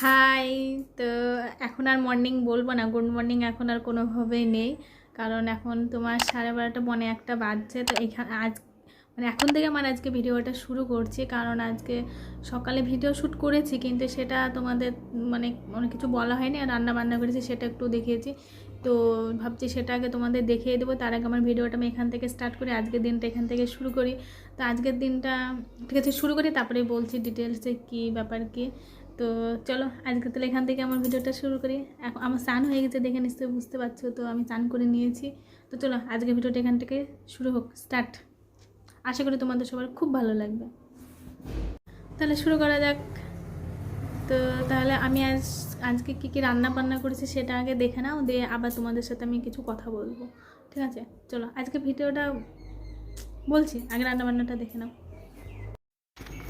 High তো এখন আর morning বলব না। গুড মর্নিং এখন আর কোনোভাবেই নেই। কারণ এখন তোমার সাড়ে বারোটা মনে একটা বাজছে। তো এখানে আজ মানে এখন থেকে আমার আজকে ভিডিওটা শুরু করছি। কারণ আজকে সকালে ভিডিও শ্যুট করেছি, কিন্তু সেটা তোমাদের মানে অনেক কিছু বলা হয়নি। আর রান্না বান্না করেছি, সেটা একটু দেখিয়েছি। তো ভাবছি সেটা আগে তোমাদের দেখিয়ে দেবো। তার আগে আমার ভিডিওটা আমি এখান থেকে স্টার্ট করি। আজকের দিনটা এখান থেকে শুরু করি। তো আজকের দিনটা, ঠিক আছে, শুরু করি। তারপরে বলছি ডিটেলসে কী, ব্যাপার কী। তো চলো, আজকে তাহলে এখান থেকে আমার ভিডিওটা শুরু করি। এখন আমার স্নান হয়ে গেছে দেখে নিশ্চয়ই বুঝতে পারছ, তো আমি স্নান করে নিয়েছি। তো চলো, আজকে ভিডিওটা এখান থেকে শুরু হোক, স্টার্ট। আশা করি তোমাদের সবার খুব ভালো লাগবে। তাহলে শুরু করা যাক। তো তাহলে আমি আজ, আজকে কী কী রান্না বান্না করেছি সেটা আগে দেখে নাও, দিয়ে আবার তোমাদের সাথে আমি কিছু কথা বলব। ঠিক আছে? চলো, আজকে ভিডিওটা বলছি, আগে রান্না বান্নাটা দেখে নাও।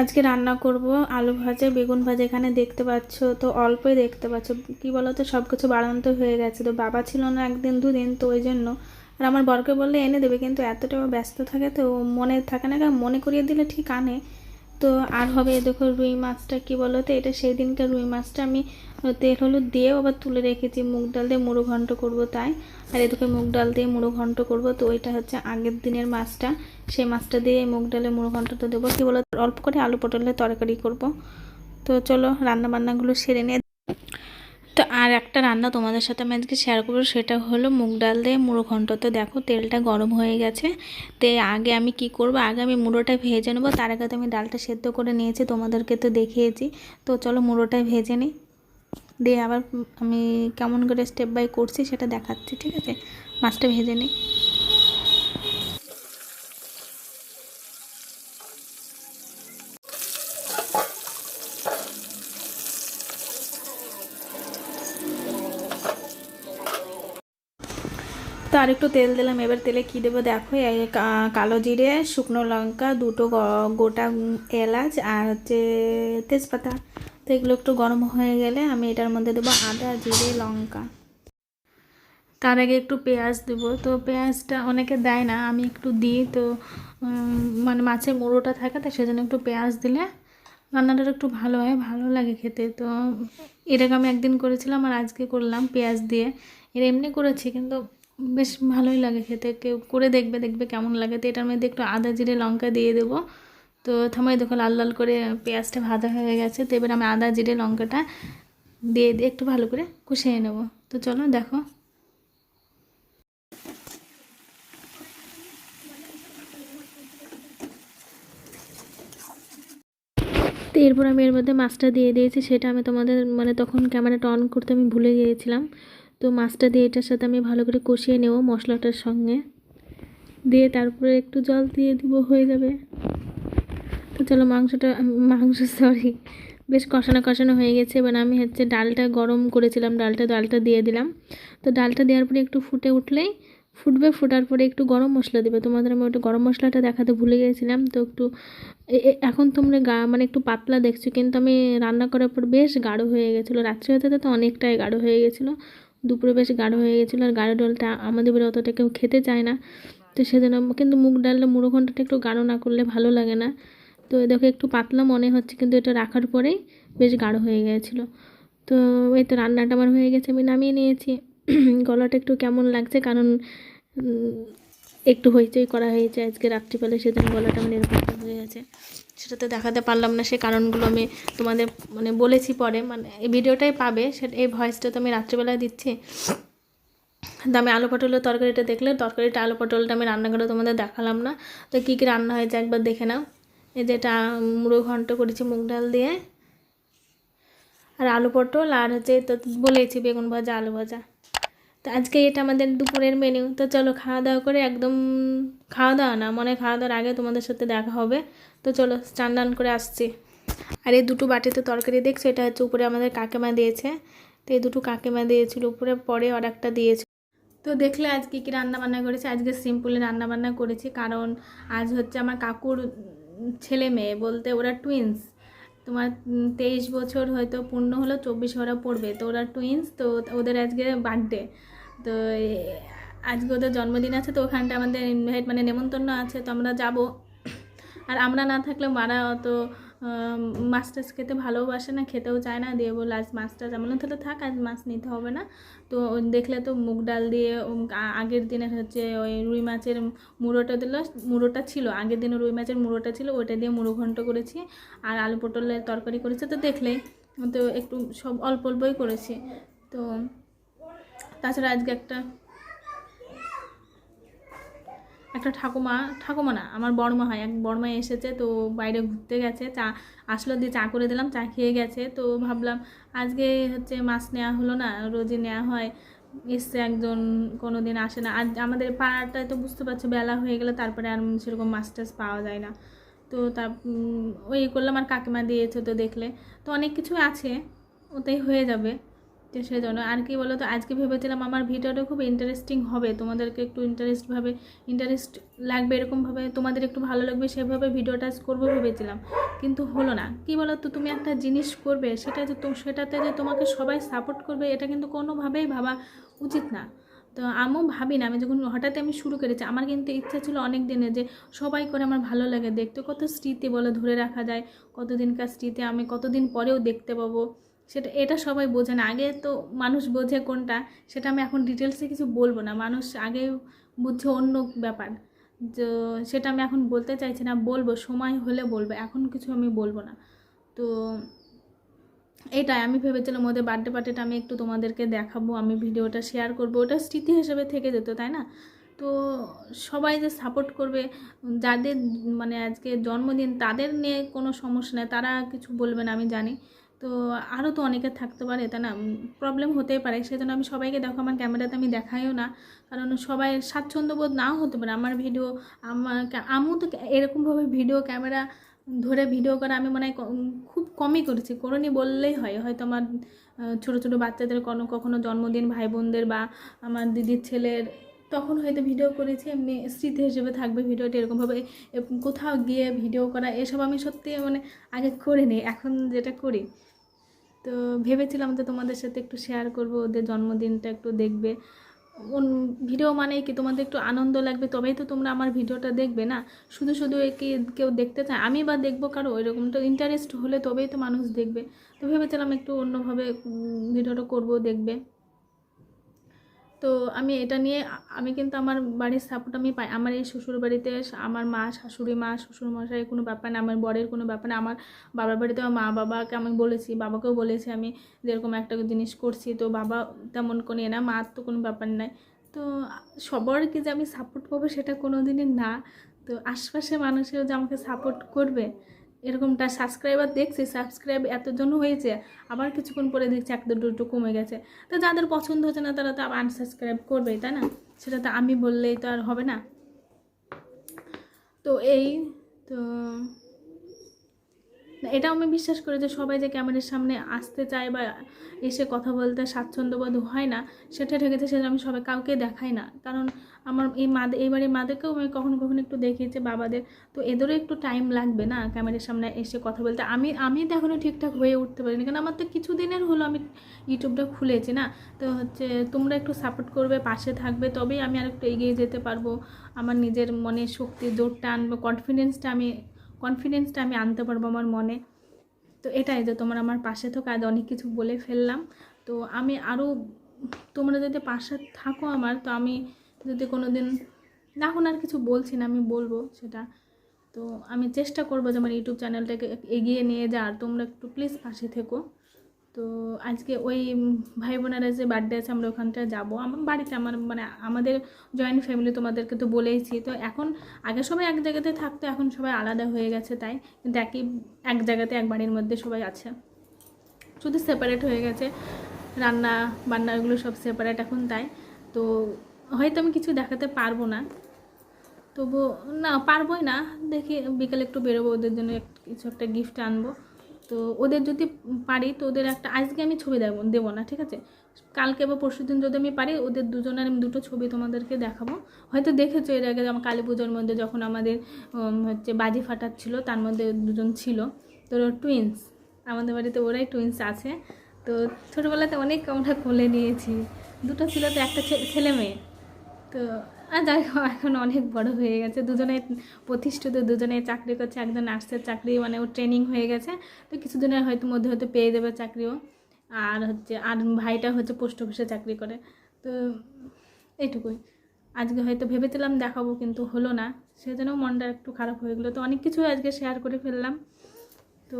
আজকে রান্না করব আলু ভাজা, বেগুন ভাজা। এখানে দেখতে পাচ্ছ তো অল্পই দেখতে পাচ্ছ। কি বলো তো সব কিছু বাড়ন্ত হয়ে গেছে। তো বাবা ছিল না একদিন, দুদিন, তো ওই জন্য। আর আমার বরকে বললে এনে দেবে, কিন্তু এতটা ব্যস্ত থাকে তো মনে থাকে না মনে করিয়ে দিলে ঠিক আনে। তো আর হবে, দেখো রুই মাছটা কি বলো তো এটা সেই দিনকার রুই মাছটা আমি তেল হলুদ দিয়েও আবার তুলে রেখেছি, মুগ ডাল দিয়ে মুড়ো ঘন্ট করব তাই। আর এদিকে মুগ ডাল দিয়ে মুড়ো ঘন্ট করব, তো ওইটা হচ্ছে আগের দিনের মাছটা, সেই মাছটা দিয়ে মুগ ডালে মুড়ো ঘন্টটা দেবো। কি বলো অল্প করে আলু পটলের তরকারি করব। তো চলো রান্না বান্নাগুলো সেরে নিয়ে তো আর একটা রান্না তোমাদের সাথে আমি আজকে শেয়ার করব, সেটা হলো মুগ ডাল দিয়ে মুড়ো ঘন্ট। তো দেখো, তেলটা গরম হয়ে গেছে। তো আগে আমি কি করব, আগে আমি মুড়োটা ভেজে নেব, তার আগে তো আমি ডালটা সেদ্ধ করে নিয়েছি, তোমাদেরকে তো দেখিয়েছি। তো চলো মুড়োটা ভেজে নিই। দিয়ে আবার আমি কেমন করে স্টেপ বাই করছি সেটা দেখাচ্ছি, ঠিক আছে? মাছটা ভেজে নিই। তো আর একটু তেল দিলাম, এবার তেলে কী দেবো দেখো কালো জিরে, শুকনো লঙ্কা, দুটো গোটা এলাচ আর হচ্ছে তেজপাতা। তো এগুলো একটু গরম হয়ে গেলে আমি এটার মধ্যে দেবো আদা, জিরে, লঙ্কা। তার আগে একটু পেঁয়াজ দেবো। তো পেঁয়াজটা অনেকে দেয় না, আমি একটু দিই। তো মানে মাছের মুড়োটা থাকে তো সেজন্য একটু পেঁয়াজ দিলে রান্নাটা একটু ভালো হয়, ভালো লাগে খেতে। তো এটাকে আমি একদিন করেছিলাম আর আজকে করলাম পেঁয়াজ দিয়ে। এর এমনি করেছি, কিন্তু বেশ ভালোই লাগে খেতে। কেউ করে দেখবে দেখবে কেমন লাগে। তো এটার মধ্যে একটু আদা জিরে, লঙ্কা দিয়ে দেবো। তো থামাই দেখো, লাল লাল করে পেঁয়াজটা ভাজা হয়ে গেছে। তো এবার আমি আদা, জিরে, লঙ্কাটা দিয়ে দিয়ে একটু ভালো করে কষিয়ে নেব। তো চলো দেখো। তো এরপর আমি এর মধ্যে মাছটা দিয়ে দিয়েছি। সেটা আমি তোমাদের মানে তখন ক্যামেরাটা অন করতে আমি ভুলে গিয়েছিলাম। তো মাছটা দিয়ে এটার সাথে আমি ভালো করে কষিয়ে নেব মশলাটার সঙ্গে। দিয়ে তারপরে একটু জল দিয়ে দিব, হয়ে যাবে। তো চলো মাংসটা, মাংস সরি বেশ কষানো কষানো হয়ে গেছে। এবার আমি হচ্ছে ডালটা গরম করেছিলাম, ডালটা ডালটা দিয়ে দিলাম। তো ডালটা দেওয়ার পরে একটু ফুটে উঠলেই ফুটবে, ফোটার পরে একটু গরম মশলা দেবে। তোমাদের আমি ওটা গরম মশলাটা দেখাতে ভুলে গিয়েছিলাম তো একটু এখন তোমরা গা মানে একটু পাতলা দেখছ, কিন্তু আমি রান্না করার পর বেশ গাঢ় হয়ে গেছিল। রাত্রে হতে তো অনেকটাই গাঢ় হয়ে গেছিল। দুপুরে বেশ গাঢ় হয়ে গেছিল আর গাঢ় ডালটা আমাদের বাড়ি অতটা কেউ খেতে চায় না। তো সেজন্য কিন্তু মুগ ডালটা মুড়ো ঘন্টাটা একটু গাঢ় না করলে ভালো লাগে না। তো দেখো একটু পাতলা মনে হচ্ছে কিন্তু এটা রাখার পরেই বেশ গাঢ় হয়ে গেছিল। তো এই তো রান্নাটা আমার হয়ে গেছে, আমি নামিয়ে নিয়েছি। গলাটা একটু কেমন লাগছে কারণ একটু হইচই করা হয়েছে। আজকে রাত্রিবেলা সেদিন গলাটা মানে এরকম হয়ে গেছে। সেটা তো দেখাতে পারলাম না, সে কারণগুলো আমি তোমাদের মানে বলেছি পরে। মানে এই ভিডিওটাই পাবে সেটা এই ভয়েসটা তো আমি রাত্রিবেলায় দিচ্ছি। আমি আলু পটলের তরকারিটা দেখলে, তরকারিটা, আলু পটলটা আমি রান্না করে তোমাদের দেখালাম না। তো কী কী রান্না হয়েছে একবার দেখে নাও। এই যেটা মুড়ো ঘন্ট করেছি মুগ ডাল দিয়ে। আর আলু পটল আর হচ্ছে, তো বলেছি বেগুন ভাজা, আলু ভাজা। তো আজকে এটা আমাদের দুপুরের মেনু তো চলো খাওয়া দাওয়া করে একদম খাওয়া দাওয়া না, মনে খাওয়া দাওয়ার আগে তোমাদের সাথে দেখা হবে। তো চলো স্নান টান করে আসছি। আর এই দুটো বাটিতে তরকারি দেখছ? এটা হচ্ছে উপরে আমাদের কাকিমা দিয়েছে। তো এই দুটো কাকিমা দিয়েছিল উপরে, পরে আর একটা দিয়েছে। তো দেখলে আজ কী কী রান্না বান্না করেছি? আজকে সিম্পলি রান্না বান্না করেছি, কারণ আজ হচ্ছে আমার কাকুর ছেলে মেয়ে, বলতে ওরা টুইন্স তোমার তেইশ বছর হয়তো পূর্ণ হলো, চব্বিশ ওরা পড়বে। তো ওরা টুইন্স তো ওদের আজকে বার্থডে তো আজকে ওদের জন্মদিন আছে, তো ওখানটা আমাদের ইনভাইট মানে নেমন্তন্ন আছে, তো আমরা যাব। আর আমরা না থাকলে মারা অত মাছ টাছ খেতে ভালোবাসে না, খেতেও চায় না, দিয়ে বলল, আজ মাছ টাছ এমন তাহলে থাক, আজ মাছ নিতে হবে না। তো দেখলে তো মুগ ডাল দিয়ে আগের দিনের হচ্ছে ওই রুই মাছের মুড়োটা দিল, মুড়োটা ছিল, আগের দিনে রুই মাছের মুড়োটা ছিল ওটা দিয়ে মুড়ো ঘন্ট করেছি, আর আলু পটলের তরকারি করেছে, তো দেখলেই, তো একটু সব অল্প অল্পই করেছি, তো তাছাড়া আজকে একটা একটা ঠাকুমা ঠাকুমা না, আমার বড়মা হয়, এক বড়মা এসেছে তো বাইরে ঘুরতে গেছে, চা আসলো দিয়ে চা করে দিলাম, চা খেয়ে গেছে, তো ভাবলাম আজকে হচ্ছে মাছ নেওয়া হলো না, রোজই নেওয়া হয়, এসছে একজন কোনো দিন আসে না আজ আমাদের পাড়াটায় তো বুঝতে পারছ বেলা হয়ে গেলে তারপরে আর সেরকম মাছ টাছ পাওয়া যায় না, তো তা ওই করলাম আর কাকিমা দিয়েছে তো দেখলে, তো অনেক কিছু আছে, ওতেই হয়ে যাবে তো সেই জন্য আর কি বলো তো আজকে ভেবেছিলাম আমার ভিডিওটা খুব ইন্টারেস্টিং হবে, তোমাদেরকে একটু ইন্টারেস্টভাবে ইন্টারেস্ট লাগবে এরকমভাবে, তোমাদের একটু ভালো লাগবে সেভাবে ভিডিওটা করব ভেবেছিলাম, কিন্তু হলো না। কি বলো তো তুমি একটা জিনিস করবে, সেটা যে সেটাতে যে তোমাকে সবাই সাপোর্ট করবে, এটা কিন্তু কোনোভাবেই ভাবা উচিত না। তো আমিও ভাবি না, আমি যখন হঠাৎ আমি শুরু করেছি, আমার কিন্তু ইচ্ছা ছিল অনেক দিনে যে সবাই করে আমার ভালো লাগে দেখতে, কত স্মৃতি বলে ধরে রাখা যায়, কতদিনকার স্মৃতি আমি কতদিন পরেও দেখতে পাবো। সেটা, এটা সবাই বোঝে না। আগে তো মানুষ বোঝে কোনটা, সেটা আমি এখন ডিটেলসে কিছু বলব না। মানুষ আগে বুঝছে অন্য ব্যাপার। তো সেটা আমি এখন বলতে চাইছি না, বলব, সময় হলে বলব, এখন কিছু আমি বলব না। তো এটাই, আমি ভেবেছিলাম ওদের বার্থডে পার্টিটা আমি একটু তোমাদেরকে দেখাবো, আমি ভিডিওটা শেয়ার করব। ওটা স্মৃতি হিসেবে থেকে যেত, তাই না? তো সবাই যে সাপোর্ট করবে, যাদের মানে আজকে জন্মদিন, তাদের নিয়ে কোনো সমস্যা নেই, তারা কিছু বলবে না, আমি জানি। তো আরও তো অনেকে থাকতে পারে, তাই না? প্রবলেম হতেই পারে। সেজন্য আমি সবাইকে দেখো, আমার ক্যামেরাতে আমি দেখাইও না। কারণ সবাই স্বাচ্ছন্দ্যবোধ নাও হতে পারে। আমার ভিডিও আমার আমিও তো এরকমভাবে ভিডিও ক্যামেরা ধরে ভিডিও করা আমি মনে হয় খুব কমই করেছি। করিনি বললেই হয়। হয়তো আমার ছোটো ছোটো বাচ্চাদের কোনো, কখনো জন্মদিন ভাই বোনদের বা আমার দিদির ছেলের, তখন হয়তো ভিডিও করেছি। এমনি স্মৃতি হিসেবে থাকবে ভিডিওটি এরকমভাবে। কোথাও গিয়ে ভিডিও করা, এসব আমি সত্যি মানে আগে করিনি। এখন যেটা করি তো ভেবেছিলাম যে তোমাদের সাথে একটু শেয়ার করব, ওদের জন্মদিনটা একটু দেখবে। ভিডিও মানে কি তোমাদের একটু আনন্দ লাগবে? তবেই তো তোমরা আমার ভিডিওটা দেখবে না? শুধু শুধু একে কেউ দেখতে চায়? আমি বা দেখব কারও? এরকম তো ইন্টারেস্ট হলে তবেই তো মানুষ দেখবে। তো ভেবেছিলাম একটু অন্যভাবে ভিডিওটা করব, দেখবে। তো আমি এটা নিয়ে আমি কিন্তু আমার বাড়ির সাপোর্ট আমি পাই। আমার এই শ্বশুর বাড়িতে আমার মা, শাশুড়ি মা শ্বশুর মশাই কোনো ব্যাপার না, আমার বরের কোনো ব্যাপার না। আমার বাবার বাড়িতে আমার মা বাবাকে আমি বলেছি, বাবাকেও বলেছি আমি যেরকম একটা জিনিস করছি। তো বাবা তেমন কোনো এ না মার তো কোনো ব্যাপার নাই। তো সবার কি যে আমি সাপোর্ট পাবো সেটা কোনো দিনই না। তো আশপাশে মানুষেও যে আমাকে সাপোর্ট করবে এরকমটা সাবস্ক্রাইবার দেখছি সাবস্ক্রাইব এতজন হয়েছে, আবার কিছুক্ষণ পরে দেখছি এক দুটো কমে গেছে। তো যাদের পছন্দ হচ্ছে না, তারা তো আনসাবস্ক্রাইব করবেই, তাই না? সেটা তো আমি বললেই তো আর হবে না। তো এই, তো না, এটাও আমি বিশ্বাস করি যে সবাই যে ক্যামেরার সামনে আসতে চায় বা এসে কথা বলতে স্বাচ্ছন্দ্যবোধ হয় না সেটা ঠেকেছে সেটা আমি সবাই কাউকে দেখাই না। কারণ আমার এই মাদের এইবারে মাদেরকেও আমি কখনো কখনো একটু দেখিয়েছি বাবাদের তো এদেরও একটু টাইম লাগবে না ক্যামেরার সামনে এসে কথা বলতে। আমি আমি তো এখনও ঠিকঠাক হয়ে উঠতে পারিনি কারণ আমার তো কিছু দিনের হলো আমি ইউটিউবটা খুলেছি না। তো হচ্ছে তোমরা একটু সাপোর্ট করবে পাশে থাকবে তবেই আমি আর একটু এগিয়ে যেতে পারব। আমার নিজের মনে শক্তি জোরটা আনব কনফিডেন্সটা আমি কনফিডেন্সটা আমি আনতে পারব আমার মনে। তো এটাই যে তোমার আমার পাশে তো কাজ অনেক কিছু বলে ফেললাম। তো আমি আরও তোমরা যদি পাশে থাকো আমার, তো আমি যদি কোনো দিন এখন আর কিছু বলছি না, আমি বলব সেটা। তো আমি চেষ্টা করব যে আমার ইউটিউব চ্যানেলটাকে এগিয়ে নিয়ে যাওয়ার। তোমরা একটু প্লিজ পাশে থেকো। তো আজকে ওই ভাই বোনেরা যে বার্থডে আছে, আমরা ওখানটা যাব। আমার বাড়িতে আমার মানে আমাদের জয়েন্ট ফ্যামিলি তোমাদেরকে তো বলেইছি। তো এখন আগে সবাই এক জায়গাতে থাকতো, এখন সবাই আলাদা হয়ে গেছে তাই। কিন্তু একই, এক জায়গাতে, এক বাড়ির মধ্যে সবাই আছে। শুধু সেপারেট হয়ে গেছে। রান্না বান্না এগুলো সব সেপারেট এখন তাই। তো হয়তো আমি কিছু দেখাতে পারব না। তবু না, পারবোই না। দেখি বিকেলে একটু বেরোবো, ওদের জন্য কিছু একটা গিফট আনব। তো ওদের যদি পারি তো ওদের একটা, আজকে আমি ছবি দেবো দেবো না, ঠিক আছে? কালকে বা পরশু দিন যদি আমি পারি, ওদের দুজনের আমি দুটো ছবি তোমাদেরকে দেখাবো। হয়তো দেখেছ এর আগে আমার কালী পুজোর মধ্যে যখন আমাদের হচ্ছে বাজি ফাটাচ্ছিল তার মধ্যে দুজন ছিল। তো টুইন্স আমাদের বাড়িতে ওরাই টুইন্স আছে। তো ছোটোবেলাতে অনেক আমরা কোলে নিয়েছি। দুটো ছিল তো একটা ছেলে মেয়ে। তো আর হোক এখন অনেক বড় হয়ে গেছে। দুজনে প্রতিষ্ঠিত, দুজনে চাকরি করছে, একজন নার্সের চাকরি মানে ও ট্রেনিং হয়ে গেছে। তো কিছুদিনের হয়তো মধ্যে হয়তো পেয়ে দেবে চাকরিও। আর হচ্ছে, আর ভাইটা হচ্ছে পোস্ট অফিসে চাকরি করে। তো এইটুকুই আজকে হয়তো ভেবেছিলাম দেখাবো, কিন্তু হলো না। সেজন্য মনটা একটু খারাপ হয়ে গেলো। তো অনেক কিছু আজকে শেয়ার করে ফেললাম। তো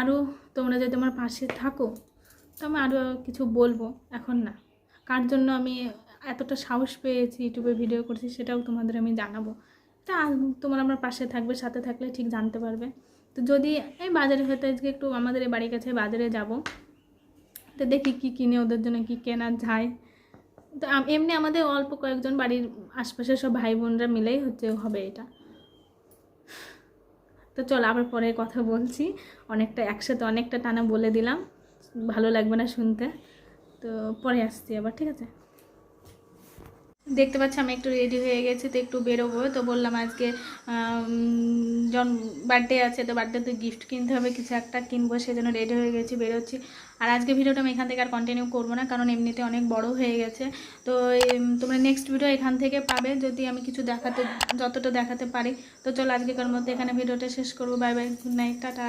আরও তোমরা যদি আমার পাশে থাকো, তো আমি আরও কিছু বলব। এখন না। কার জন্য আমি এতটা সাহস পেয়েছি, ইউটিউবে ভিডিও করছি, সেটাও তোমাদের আমি জানাব। তা তোমার আমার পাশে থাকবে, সাথে থাকলে ঠিক জানতে পারবে। তো যদি এই বাজারে হয়তো আজকে একটু আমাদের এই বাড়ির কাছে বাজারে যাব, তো দেখি কী কিনে, ওদের জন্য কী কেনা যায়। তো এমনি আমাদের অল্প কয়েকজন বাড়ির আশপাশের সব ভাই বোনরা মিলেই হচ্ছে, হবে এটা। তো চল আবার পরে কথা বলছি, অনেকটা একসাথে অনেকটা টানা বলে দিলাম, ভালো লাগবে না শুনতে। তো পরে আসছি আবার, ঠিক আছে? দেখতে পাচ্ছি আমি একটু রেডি হয়ে গেছি, তো একটু বেরোবো। তো বললাম আজকে জন বার্থডে আছে, তো বার্থডেতে গিফট কিনতে হবে, কিছু একটা কিনবো, সেজন্য রেডি হয়ে গেছি, বেরোচ্ছি। আর আজকে ভিডিওটা আমি এখান থেকে আর কন্টিনিউ করব না, কারণ এমনিতে অনেক বড় হয়ে গেছে। তো তোমরা নেক্সট ভিডিও এখান থেকে পাবে, যদি আমি কিছু দেখাতে, যতটা দেখাতে পারি। তো চলো আজকেকার মধ্যে এখানে ভিডিওটা শেষ করব bye bye good night tata.